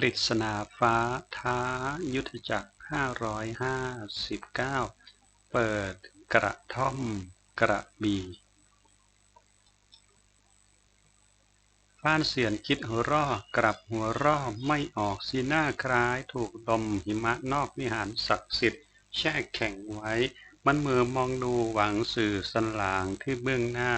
ปริศนาฟ้าท้ายุทธจักรห้าร้อยห้าสิบเก้าเปิดกระท่อมกระบี่ฟ้านเสียนคิดหัวร่อกลับหัวร่อไม่ออกสีหน้าคล้ายถูกลมหิมะนอกวิหารศักดิ์สิทธิ์แช่แข็งไว้ มันเมื่อมองดูหวังสื่อสันหลางที่เบื้องหน้า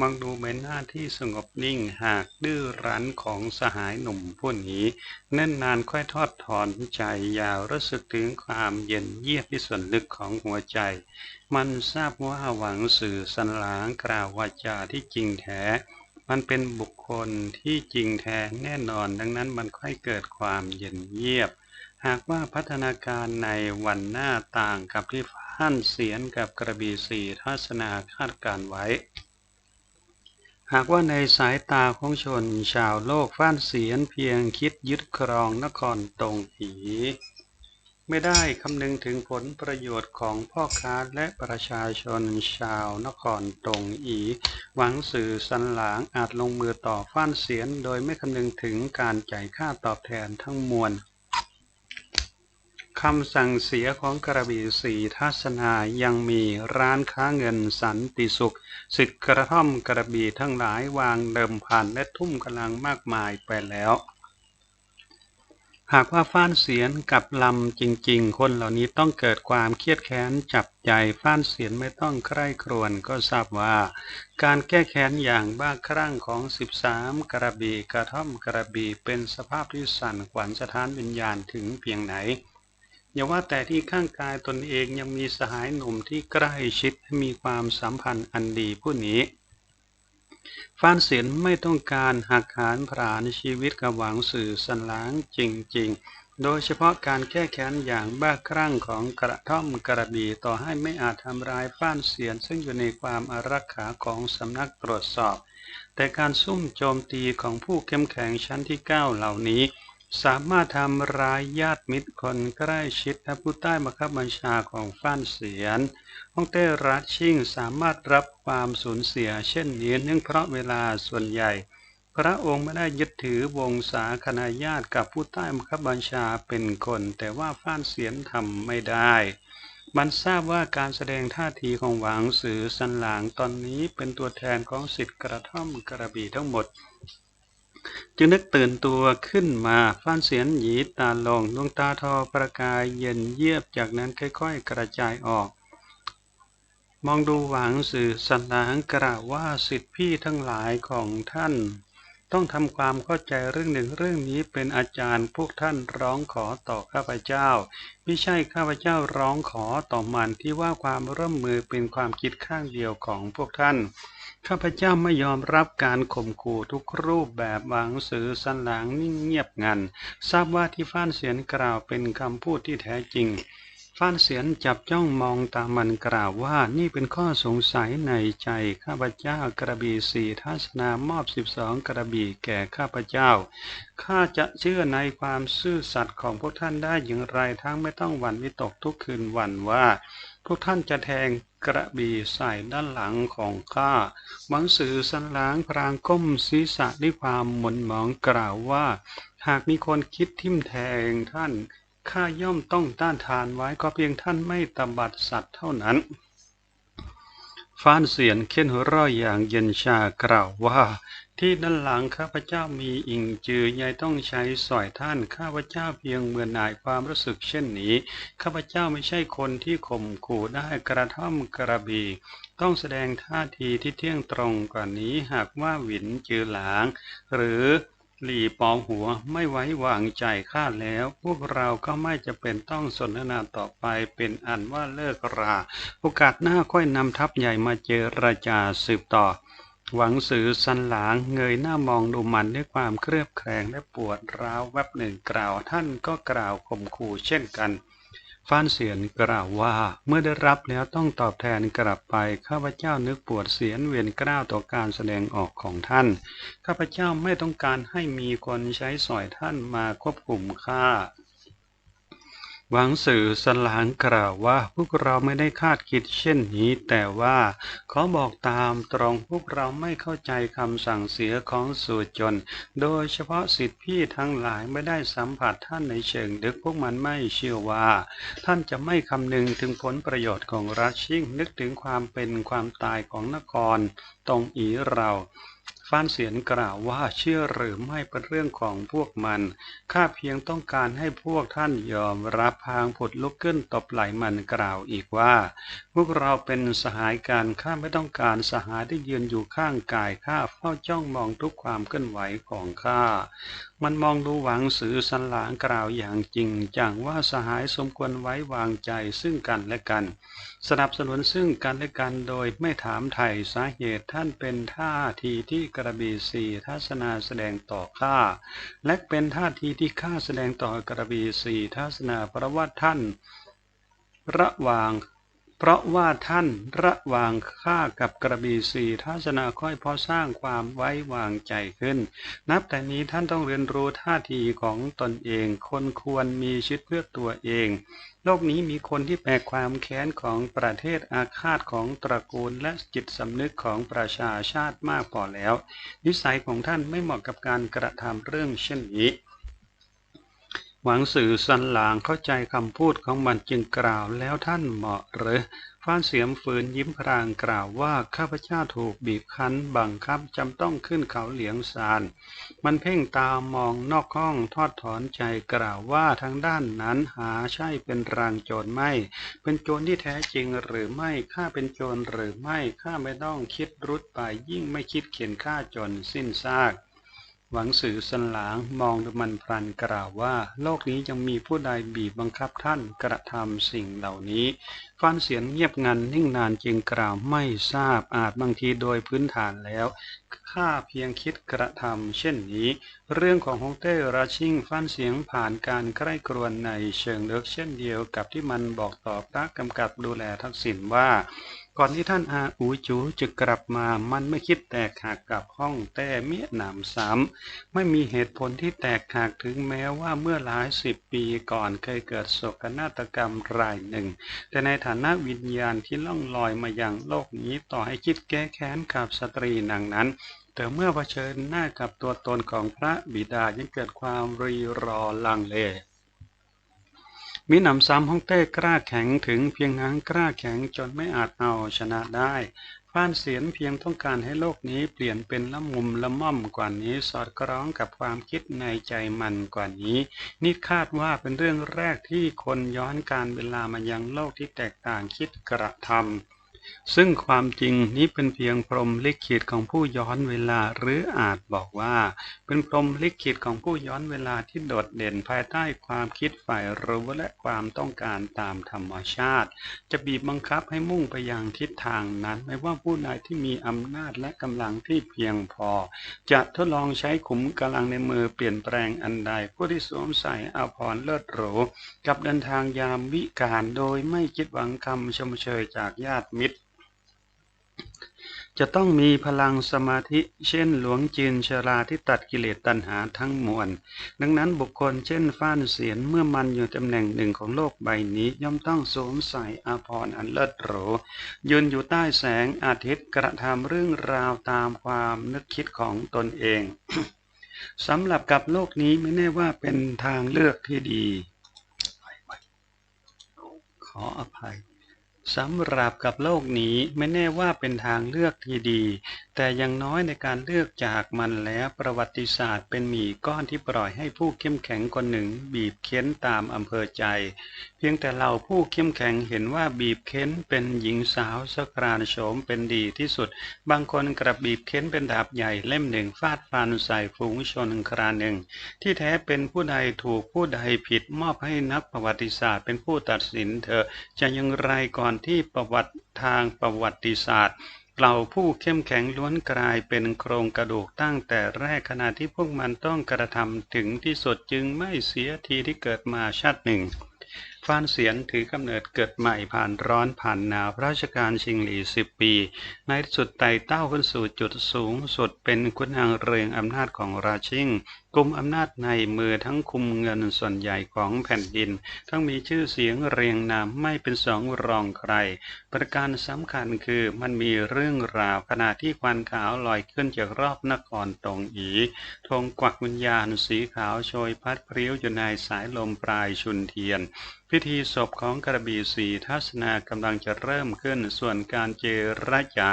มองดูใบหน้าที่สงบนิ่งหากดื้อรั้นของสหายหนุ่มผู้นี้เน่นนานค่อยทอดถอนใจยาวรู้สึกถึงความเย็นเยียบที่ส่วนลึกของหัวใจ มันทราบว่าหวังสื่อสันหลางกล่าววาจาที่จริงแท้ มันเป็นบุคคลที่จริงแท้แน่นอนดังนั้นมันค่อยเกิดความเย็นเยียบ หากว่าพัฒนาการในวันหน้าต่างกับที่ท่านเสียนกับกระบี่สี่ทัศนาคาดการไว้ หากว่าในสายตาของชนชาวโลกฟ้านเสียนเพียงคิดยึดครองนครตรงผี ไม่ได้คำนึงถึงผลประโยชน์ของพ่อค้าและประชาชนชาวนครตรงอี หวังสื่อสันหลางอาจลงมือต่อฟ้านเสียน โดยไม่คำนึงถึงการจ่ายค่าตอบแทนทั้งมวล คำสั่งเสียของกระบี่สีทัศนายังมีร้านค้าเงินสันติสุขสิทธิกระท่อมกระบี่ทั้งหลายวางเดิมพันและทุ่มกำลังมากมายไปแล้ว หากว่าฟ้านเสียนกับลำจริงๆ คนเหล่านี้ต้องเกิดความเครียดแค้นจับใจฟ้านเสียนไม่ต้องใคร่ครวญก็ทราบว่า การแก้แค้นอย่างบ้าคลั่งของสิบสามกระบี่กระท่อมกระบี่เป็นสภาพที่สั่นขวัญสถานวิญญาณถึงเพียงไหน อย่าว่าแต่ที่ข้างกายตนเองยังมีสหายหนุ่มที่ใกล้ชิดมีความสัมพันธ์อันดีผู้นี้ฟานเสียนไม่ต้องการหักหานผลานชีวิตกับหวังสื่อสันหลังจริง ๆ โดยเฉพาะการแก้แค้นอย่างบ้าคลั่งของกระท่อมกระบี่ต่อให้ไม่อาจทำร้ายฟ้านเสียนซึ่งอยู่ในความอารักขาของสำนักตรวจสอบ แต่การซุ่มโจมตีของผู้เข้มแข็งชั้นที่เก้าเหล่านี้ สามารถทำร้ายญาติมิตรคนใกล้ชิดและผู้ใต้บังคับบัญชาของฟ้านเสียนฮ่องเต้รัชชิ่งสามารถรับความสูญเสียเช่นนี้เนื่องเพราะเวลาส่วนใหญ่ พระองค์ไม่ได้ยึดถือวงศาคณาญาติกับผู้ใต้บังคับบัญชาเป็นคน แต่ว่าฟ้านเสียนทำไม่ได้ มันทราบว่าการแสดงท่าทีของหวังสือสันหลางตอนนี้เป็นตัวแทนของสิทธิ์กระท่อมกระบี่ทั้งหมด จึงนึกตื่นตัวขึ้นมาฟ้านเสียนหยีตาลงดวงตาทอประกายเย็นเยียบจากนั้นค่อยๆ กระจายออก มองดูหวังสื่อสันหางกล่าวว่าสิทธิพี่ทั้งหลายของท่าน ต้องทำความเข้าใจเรื่องหนึ่งเรื่องนี้เป็นอาจารย์พวกท่านร้องขอต่อข้าพเจ้า ไม่ใช่ข้าพเจ้าร้องขอต่อมันที่ว่าความร่วมมือเป็นความคิดข้างเดียวของพวกท่าน ข้าพเจ้าไม่ยอมรับการข่มขู่ทุกรูปแบบวางสื่อสันหลังนิ่งเงียบงัน ทราบว่าที่ฟ้านเสียนกล่าวเป็นคำพูดที่แท้จริง ฟ้านเสียนจับจ้องมองตามมันกล่าวว่านี่เป็นข้อสงสัยในใจ ข้าพเจ้ากระบี่สี่ทัศนามอบสิบสองกระบี่แก่ข้าพเจ้า ข้าจะเชื่อในความซื่อสัตย์ของพวกท่านได้อย่างไรทั้งไม่ต้องหวั่นวิตกทุกคืนวันว่า พวกท่านจะแทงกระบี่ใส่ด้านหลังของข้าหวังสื่อสันหลางพรางก้มศีรษะด้วยความหม่นหมองกล่าวว่า หากมีคนคิดทิ่มแทงท่านข้าย่อมต้องต้านทานไว้ก็เพียงท่านไม่ตบัดสัตว์เท่านั้นฟ้านเสียนเค้นหัวเราะอย่างเย็นชากล่าวว่าที่ด้านหลังข้าพเจ้ามีอิงจือยายต้องใช้สอยท่านข้าพเจ้าเพียงเมื่อหน่ายความรู้สึกเช่นนี้ข้าพเจ้าไม่ใช่คนที่ข่มขู่ได้กระท่อมกระบีต้องแสดงท่าทีที่เที่ยงตรงกว่านี้หากว่าหวินจือหลาง หรือหลี่ปองหัวไม่ไว้วางใจข้าแล้ว พวกเราก็ไม่จะเป็นต้องสนทนาต่อไปเป็นอันว่าเลิกรา โอกาสหน้าค่อยนำทัพใหญ่มาเจรจาสืบต่อ หวังสื่อสันหลางเงยหน้ามองดูมันด้วยความเครือบแคลงและปวดร้าวแวบหนึ่งกล่าวท่านก็กล่าวข่มขู่เช่นกันฟ้านเสียนกล่าวว่าเมื่อได้รับแล้วต้องตอบแทนกลับไปข้าพเจ้านึกปวดเสียนเวียนกล้าวต่อการแสดงออกของท่าน ข้าพเจ้าไม่ต้องการให้มีคนใช้สอยท่านมาควบคุมข้า หวังสื่อสลางกล่าวว่าพวกเราไม่ได้คาดคิดเช่นนี้ แต่ว่าขอบอกตามตรงพวกเราไม่เข้าใจคำสั่งเสียของสุจน โดยเฉพาะสิทธิพี่ทั้งหลายไม่ได้สัมผัสท่านในเชิงดึกพวกมันไม่เชื่อว่า ท่านจะไม่คำนึงถึงผลประโยชน์ของรัชชิ่งนึกถึงความเป็นความตายของนครตรงอีเรา ฟ้านเสียนกล่าวว่าเชื่อหรือไม่เป็นเรื่องของพวกมัน ข้าเพียงต้องการให้พวกท่านยอมรับพางผดลุกขึ้นตบไหลมันกล่าวอีกว่า พวกเราเป็นสหายกันข้าไม่ต้องการสหายที่ยืนอยู่ข้างกายข้าเฝ้าจ้องมองทุกความเคลื่อนไหวของข้า มันมองดูหวังสื่อสันหลางกล่าวอย่างจริงจังว่าสหายสมควรไว้วางใจซึ่งกันและกัน สนับสนุนซึ่งกันและกันโดยไม่ถามไถ่สาเหตุท่านเป็นท่าทีที่กระบี่สี่ทัศนาแสดงต่อข้าและเป็นท่าทีที่ข้าแสดงต่อกระบี่สี่ทัศนาเพราะว่าท่าน ระหว่าง เพราะว่าท่านระหว่างข้ากับกระบี่สีทัศนาค่อยพอสร้างความไว้วางใจขึ้น นับแต่นี้ท่านต้องเรียนรู้ท่าทีของตนเอง คนควรมีชิดเพื่อตัวเอง โลกนี้มีคนที่แบกความแค้นของประเทศอาฆาตของตระกูลและจิตสำนึกของประชาชาติมากพอแล้ว นิสัยของท่านไม่เหมาะกับการกระทำเรื่องเช่นนี้ หวังสื่อสันหลางเข้าใจคำพูดของมันจึงกล่าวแล้วท่านเหมาะหรือฟ้านเสียมฝืนยิ้มพรางกล่าวว่าข้าพเจ้าถูกบีบคั้นบังคับจำต้องขึ้นเขาเหลียงซาน มันเพ่งตามองนอกห้องทอดถอนใจกล่าวว่าทางด้านนั้นหาใช่เป็นรางโจรไม่ เป็นโจรที่แท้จริงหรือไม่ข้าเป็นโจรหรือไม่ข้าไม่ต้องคิดรุดไปยิ่งไม่คิดเขียนฆ่าจนสิ้นซาก หวังสื่อสนหลางมองดูมันพลันกล่าวว่า โลกนี้ยังมีผู้ใดบีบบังคับท่านกระทำสิ่งเหล่านี้ ฟันเสียงเงียบงันนิ่งนานจึงกล่าวไม่ทราบอาจบางทีโดยพื้นฐานแล้วข้าเพียงคิดกระทำเช่นนี้ เรื่องของฮงเต้ราชิงฟันเสียงผ่านการใกล้กรวนในเชิงเลึกเช่นเดียวกับที่มันบอกต่อพระกำกับดูแลทักษิณว่า ก่อนที่ท่านอาอูจูจะกลับมา มันไม่คิดแตกหักกับห้องแต่เมียหนามสามไม่มีเหตุผลที่แตกหักถึงแม้ว่าเมื่อหลายสิบปีก่อนเคยเกิดโศกนาฏกรรมรายหนึ่ง แต่ในฐานะวิญญาณที่ล่องลอยมาอย่างโลกนี้ต่อให้คิดแก้แค้นกับสตรีนางนั้นแต่เมื่อเผชิญหน้ากับตัวตนของพระบิดายังเกิดความรีรอลังเล มีหนำซ้ำฮ่องเต้กล้าแข็งถึงเพียงนั้นกล้าแข็งจนไม่อาจเอาชนะได้ฟ้านเสียนเพียงต้องการให้โลกนี้เปลี่ยนเป็นละมุมละม่อมกว่านี้สอดคล้องกับความคิดในใจมันกว่านี้ นี่คาดว่าเป็นเรื่องแรกที่คนย้อนการเวลามายังโลกที่แตกต่างคิดกระทำ ซึ่งความจริงนี้เป็นเพียงพรหมลิขิตของผู้ย้อนเวลา หรืออาจบอกว่า เป็นพรหมลิขิตของผู้ย้อนเวลาที่โดดเด่นภายใต้ความคิดฝ่ายรู้และความต้องการตามธรรมชาติ จะบีบบังคับให้มุ่งไปยังทิศทางนั้น ไม่ว่าผู้ใดที่มีอำนาจและกำลังที่เพียงพอ จะทดลองใช้ขุมกำลังในมือเปลี่ยนแปลงอันใด ผู้ที่สวมใส่อาภรณ์เลิศหรูกับเดินทางยามวิการโดยไม่คิดหวังคำชมเชยจากญาติมิตร จะต้องมีพลังสมาธิ เช่นหลวงจีนชราที่ตัดกิเลสตัณหาทั้งมวล ดังนั้นบุคคลเช่นฟ้านเสียนเมื่อมันอยู่ตำแหน่งหนึ่งของโลกใบนี้ ย่อมต้องสวมใส่อาภรณ์อันเลิศหรูยืนอยู่ใต้แสงอาทิตย์กระทำเรื่องราวตามความนึกคิดของตนเองสำหรับกับโลกนี้ไม่แน่ว่าเป็นทางเลือกที่ดี ขออภัย สำหรับกับโลกนี้ ไม่แน่ว่าเป็นทางเลือกที่ดีแต่ยังน้อยในการเลือกจากมันแล้วประวัติศาสตร์เป็นหมี่ก้อนที่ปล่อยให้ผู้เข้มแข็งคนหนึ่งบีบเค้นตามอำเภอใจ เพียงแต่เราผู้เข้มแข็งเห็นว่าบีบเค้นเป็นหญิงสาวสกรานโฉมเป็นดีที่สุด บางคนกระบีบเค้นเป็นดาบใหญ่เล่มหนึ่งฟาดฟันใส่ฝูงชนคราหนึ่ง ที่แท้เป็นผู้ใดถูกผู้ใดผิดมอบให้นักประวัติศาสตร์เป็นผู้ตัดสินเธอจะยังไรก่อนที่ประวัติทางประวัติศาสตร์ เราผู้เข้มแข็งล้วนกลายเป็นโครงกระดูกตั้งแต่แรกขณะที่พวกมันต้องกระทำถึงที่สุดจึงไม่เสียทีที่เกิดมาชาติหนึ่งฟานเสียนถือกำเนิดเกิดใหม่ผ่านร้อนผ่านหนาวราชการชิงหลีสิบปี ในที่สุดไต่เต้าขึ้นสู่จุดสูงสุดเป็นคุณนางเรืองอำนาจของราชิง กลุ่มอำนาจในมือทั้งคุมเงินส่วนใหญ่ของแผ่นดิน ทั้งมีชื่อเสียงเรียงนามไม่เป็นสองรองใคร ประการสำคัญคือมันมีเรื่องราวขณะที่ควันขาวลอยขึ้นจากรอบนครตงอีธงกวักวิญญาณสีขาวโชยพัดพริ้วอยู่ในสายลมปลายชุนเทียน พิธีศพของกระบี่สีทัศนากำลังจะเริ่มขึ้นส่วนการเจรจา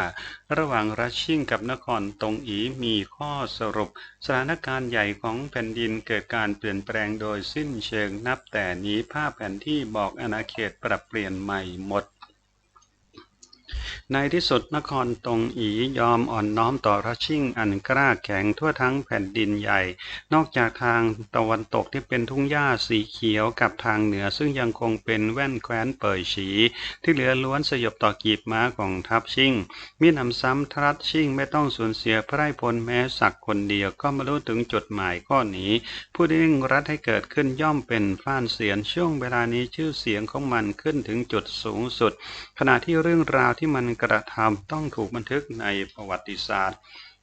ระหว่างรัชชิ่งกับนครตงอีมีข้อสรุป สถานการณ์ใหญ่ของของแผ่นดินเกิดการเปลี่ยนแปลงโดยสิ้นเชิงนับแต่นี้ภาพแผนที่บอกอาณาเขตปรับเปลี่ยนใหม่หมด ในที่สุดนครตรงอียอมอ่อนน้อมต่อรัชชิ่งอันกล้าแข็งทั่วทั้งแผ่นดินใหญ่ นอกจากทางตะวันตกที่เป็นทุ่งหญ้าสีเขียวกับทางเหนือซึ่งยังคงเป็นแว่นแคว้นเปิดฉี ที่เหลือล้วนสยบต่อกีบม้าของทัพชิ่งมีนำซ้ำทัพชิ่งไม่ต้องสูญเสียพระไพลแม้สักคนเดียวก็มารู้ถึงจุดหมายข้อนี้ ผู้ที่่งรัฐให้เกิดขึ้นย่อมเป็นฟ้านเสียนช่วงเวลานี้ชื่อเสียงของมันขึ้นถึงจุดสูงสุด ขณะที่เรื่องราวที่มันกระทำต้องถูกบันทึกในประวัติศาสตร์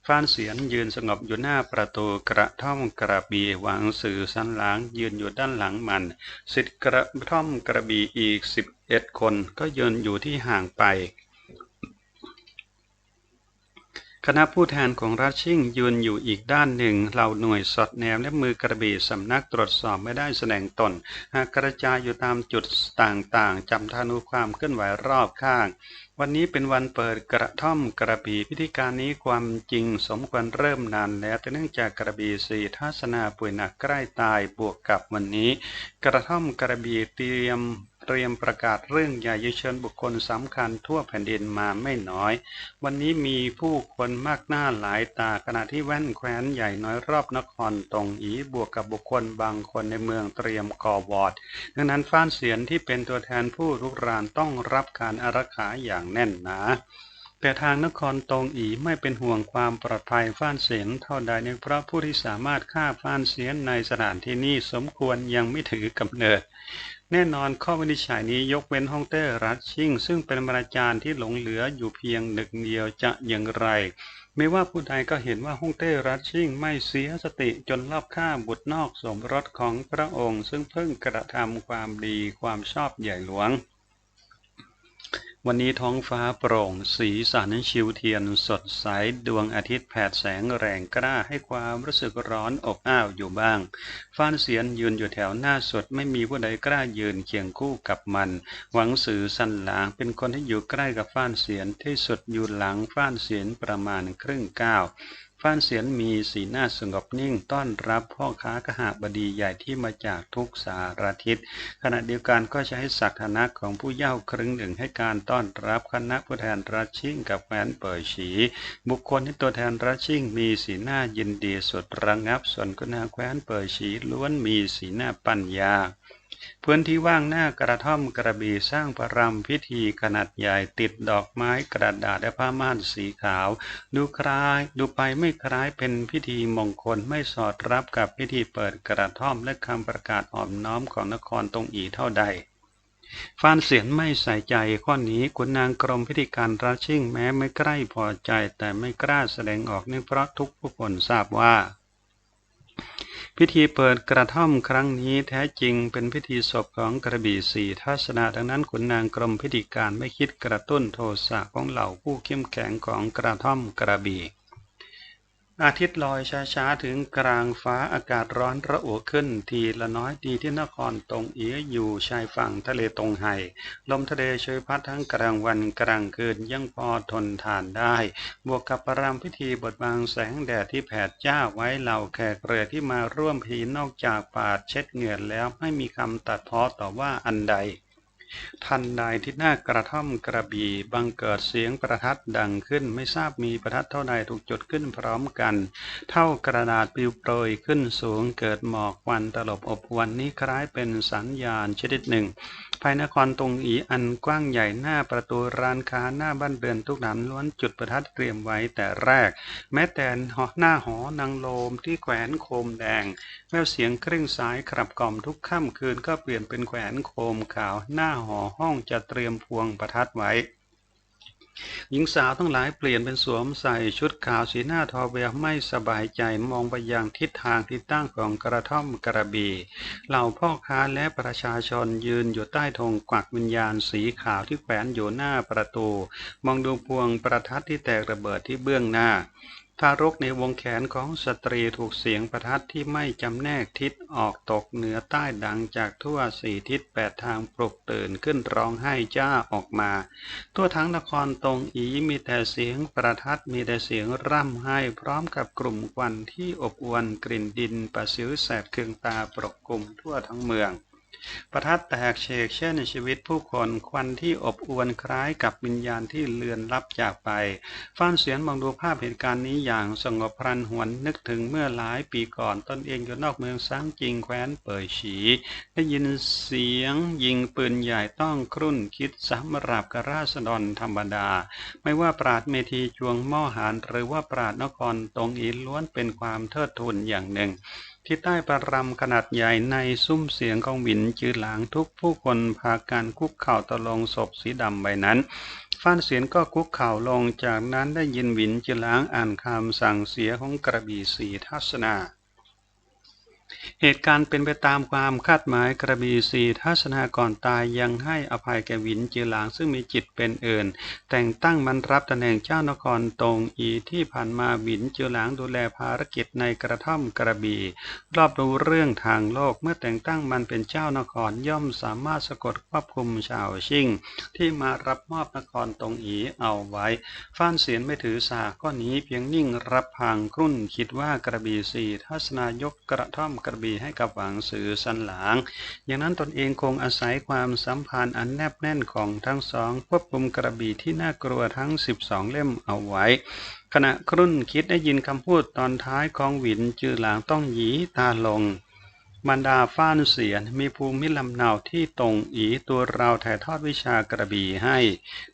ฟานเสียนยืนสงบอยู่หน้าประตูกระท่อมกระบีวางสื่อสันหลังยืนอยู่ด้านหลังมันสิทธิ์กระท่อมกระบีอีกสิบเอ็ดคนก็ยืนอยู่ที่ห่างไป คณะผู้แทนของรัชชิ่งยืนอยู่อีกด้านหนึ่ง เหล่าหน่วยสอดแนมและมือกระบี่สำนักตรวจสอบไม่ได้แสดงตน หากกระจายอยู่ตามจุดต่างๆจำทานุความเคลื่อนไหวรอบข้าง วันนี้เป็นวันเปิดกระท่อมกระบี่พิธีการนี้ความจริงสมควรเริ่มนานแล้วแต่เนื่องจากกระบี่สี่ทัศนาป่วยหนักใกล้ตายบวกกับวันนี้ กระท่อมกระบี่เตรียม เตรียมประกาศเรื่องใหญ่เชิญบุคคลสำคัญทั่วแผ่นดินมาไม่น้อย วันนี้มีผู้คนมากหน้าหลายตาขณะที่แว่นแคว้นใหญ่น้อยรอบนครตรงอีบวกกับบุคคลบางคนในเมืองเตรียมก่อวอด ดังนั้นฟ้านเสียนที่เป็นตัวแทนผู้รุกรานต้องรับการอารักขาอย่างแน่นหนาแต่ทางนครตงอีไม่เป็นห่วงความปลอดภัยฟ้านเสียนเท่าใดเนื่องเพราะผู้ที่สามารถฆ่าฟ้านเสียนในสถานที่นี้สมควรยังไม่ถือกำเนิด แน่นอนข้อวินิจฉัยนี้ยกเว้นฮ่องเต้รัชชิ่งซึ่งเป็นบรรจารย์ที่หลงเหลืออยู่เพียงหนึ่งเดียวจะอย่างไร ไม่ว่าผู้ใดก็เห็นว่าฮ่องเต้รัชชิ่งไม่เสียสติจนรอบฆ่าบุตรนอกสมรสของพระองค์ ซึ่งเพิ่งกระทำความดีความชอบใหญ่หลวง วันนี้ท้องฟ้าโปร่ง สีสันชิวเทียนสดใส ดวงอาทิตย์แผดแสงแรงกล้าให้ความรู้สึกร้อนอบอ้าวอยู่บ้าง ฟ้านเสียนยืนอยู่แถวหน้าสดไม่มีผู้ใดกล้ายืนเคียงคู่กับมัน หวังสื่อสันหลางเป็นคนที่อยู่ใกล้กับฟ้านเสียนที่สุดอยู่หลังฟ้านเสียนประมาณครึ่งก้าว ฟ้านเสียนมีสีหน้าสงบนิ่ง ต้อนรับพ่อค้ากหาบดีใหญ่ที่มาจากทุกสารทิศ ขณะเดียวกันก็ใช้ศักนะของผู้เย่าครึ่งหนึ่งให้การต้อนรับคณะผู้แทนรัชชิ่งกับแฟนเปิดฉี บุคคลที่ตัวแทนรัชชิ่งมีสีหน้ายินดีสุดระงับ ส่วนคณะแคว้นเปิดฉีล้วนมีสีหน้าปัญญา พื้นที่ว่างหน้ากระท่อมกระบี่สร้างประรำพิธีขนาดใหญ่ติดดอกไม้กระดาษและผ้าม่านสีขาว ดูคล้าย ดูไปไม่คล้ายเป็นพิธีมงคลไม่สอดรับกับพิธีเปิดกระท่อมและคำประกาศอ่อมน้อมของนครตรงอีเท่าใดฟานเสียนไม่ใส่ใจข้อนี้คุณนางกรมพิธีการราชิ่งแม้ไม่ใกล้พอใจแต่ไม่กล้าแสดงออกเนื่องเพราะทุกผู้คนทราบว่า พิธีเปิดกระท่อมครั้งนี้แท้จริงเป็นพิธีศพของกระบี่สี่ทัศนะดังนั้นขุนนางกรมพิธีการไม่คิดกระตุ้นโทสะของเหล่าผู้เข้มแข็งของกระท่อมกระบี่ อาทิตย์ลอยช้าๆ ถึงกลางฟ้าอากาศร้อนระอุขึ้น ทีละน้อยดีที่นครตรงเอียอยู่ชายฝั่งทะเลตรงไห่ลมทะเลช่วยพัดทั้งกลางวันกลางคืนยังพอทนทานได้ บวกกับประรำพิธีบทบางแสงแดดที่แผดจ้าไว้เหล่าแขกเรือที่มาร่วมพีนอกจากปาดเช็ดเหงื่อแล้วไม่มีคำตัดพ้อต่อว่าอันใด ทันใดที่หน้ากระท่อมกระบี่บังเกิดเสียงประทัดดังขึ้น ไม่ทราบมีประทัดเท่าใดถูกจุดขึ้นพร้อมกัน เท่ากระดาษปลิวโปรยขึ้นสูงเกิดหมอกควันตลบอบอวนนี้คล้ายเป็นสัญญาณชนิดหนึ่ง ภายนครตรงอีอันกว้างใหญ่หน้าประตูร้านค้าหน้าบ้านเรือนทุกหลังล้วนจุดประทัดเตรียมไว้แต่แรก แม้แต่หน้าหอนางโลมที่แขวนโคมแดงแววเสียงเคร่งสายขับกล่อมทุกค่ำคืนก็เปลี่ยนเป็นแขวนโคมขาวหน้าหหอห้องจะเตรียมพวงประทัดไว้ หญิงสาวทั้งหลายเปลี่ยนเป็นสวมใส่ชุดขาวสีหน้าทอเวลไม่สบายใจมองไปยังทิศทางที่ตั้งของกระท่อมกระบี่เหล่าพ่อค้าและประชาชนยืนอยู่ใต้ธงกวักวิญญาณสีขาวที่แขวนอยู่หน้าประตู มองดูพวงประทัดที่แตกระเบิดที่เบื้องหน้า ทารกในวงแขนของสตรีถูกเสียงประทัดที่ไม่จำแนกทิศออกตกเหนือใต้ดังจากทั่วสี่ทิศแปดทางปลุกตื่นขึ้นร้องไห้จ้าออกมา ทั่วทั้งนครตรงอีมีแต่เสียงประทัดมีแต่เสียงร่ำไห้พร้อมกับกลุ่มควันที่อบอวนกลิ่นดินประสิวแสบเคืองตาปกกลุ่มทั่วทั้งเมือง ประทัดแตกเฉกเช่นชีวิตผู้คนควันที่อบอวนคล้ายกับวิญญาณที่เลือนลับจากไป ฟ้านเสียนมองดูภาพเหตุการณ์นี้อย่างสงบพรันหวนนึกถึงเมื่อหลายปีก่อนตนเองอยู่นอกเมืองสังจริงแคว้นเปิดฉี ได้ยินเสียงยิงปืนใหญ่ต้องครุ่นคิดสำหรับกราษฎรธรรมดา ไม่ว่าปราดเมธีจวงม่อหานหรือว่าปราดนครตรงอีล้วนเป็นความเทิดทูนอย่างหนึ่ง ที่ใต้ประรำขนาดใหญ่ในซุ้มเสียงของวินจือหลางทุกผู้คนพาการคุกเข่าตะลงศพสีดำใบนั้นฟ้านเสียงก็คุกเข่าลงจากนั้นได้ยินวินจือหลางอ่านคำสั่งเสียของกระบี่สีทัศนา เหตุการณ์เป็นไปตามความคาดหมายกระบีสีทัศนาก่อนตายยังให้อภัยแก่วินเจหลางซึ่งมีจิตเป็นเอื่น แต่งตั้งมันรับตำแหน่งเจ้านครตรงอีที่ผ่านมาวินเจหลางดูแลภารกิจในกระท่อมกระบีรอบรู้เรื่องทางโลกเมื่อแต่งตั้งมันเป็นเจ้านครย่อมสามารถสะกดควบคุมชาวชิงที่มารับมอบนครตรงอีเอาไว้ฟ้านเสียนไม่ถือสาก็นี้เพียงนิ่งรับพังครุ่นคิดว่ากระบีสีทัศนายกกระท่อมกระบีให้กับหวังสื่อสันหลาง อย่างนั้นตนเองคงอาศัยความสัมพันธ์อันแนบแน่นของทั้งสองควบคุมกระบี่ที่น่ากลัวทั้ง 12 เล่มเอาไว้ ขณะครุ่นคิดได้ยินคำพูดตอนท้ายของหวินจือหลางต้องหยีตาลงบรรดาฟ้านเสียนมีภูมิลำเนาที่ตรงอีตัวเราถ่ายทอดวิชากระบี่ให้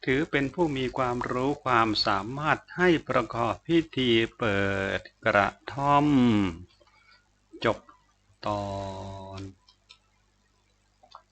ถือเป็นผู้มีความรู้ความสามารถให้ประกอบพิธีเปิดกระท่อม ตอน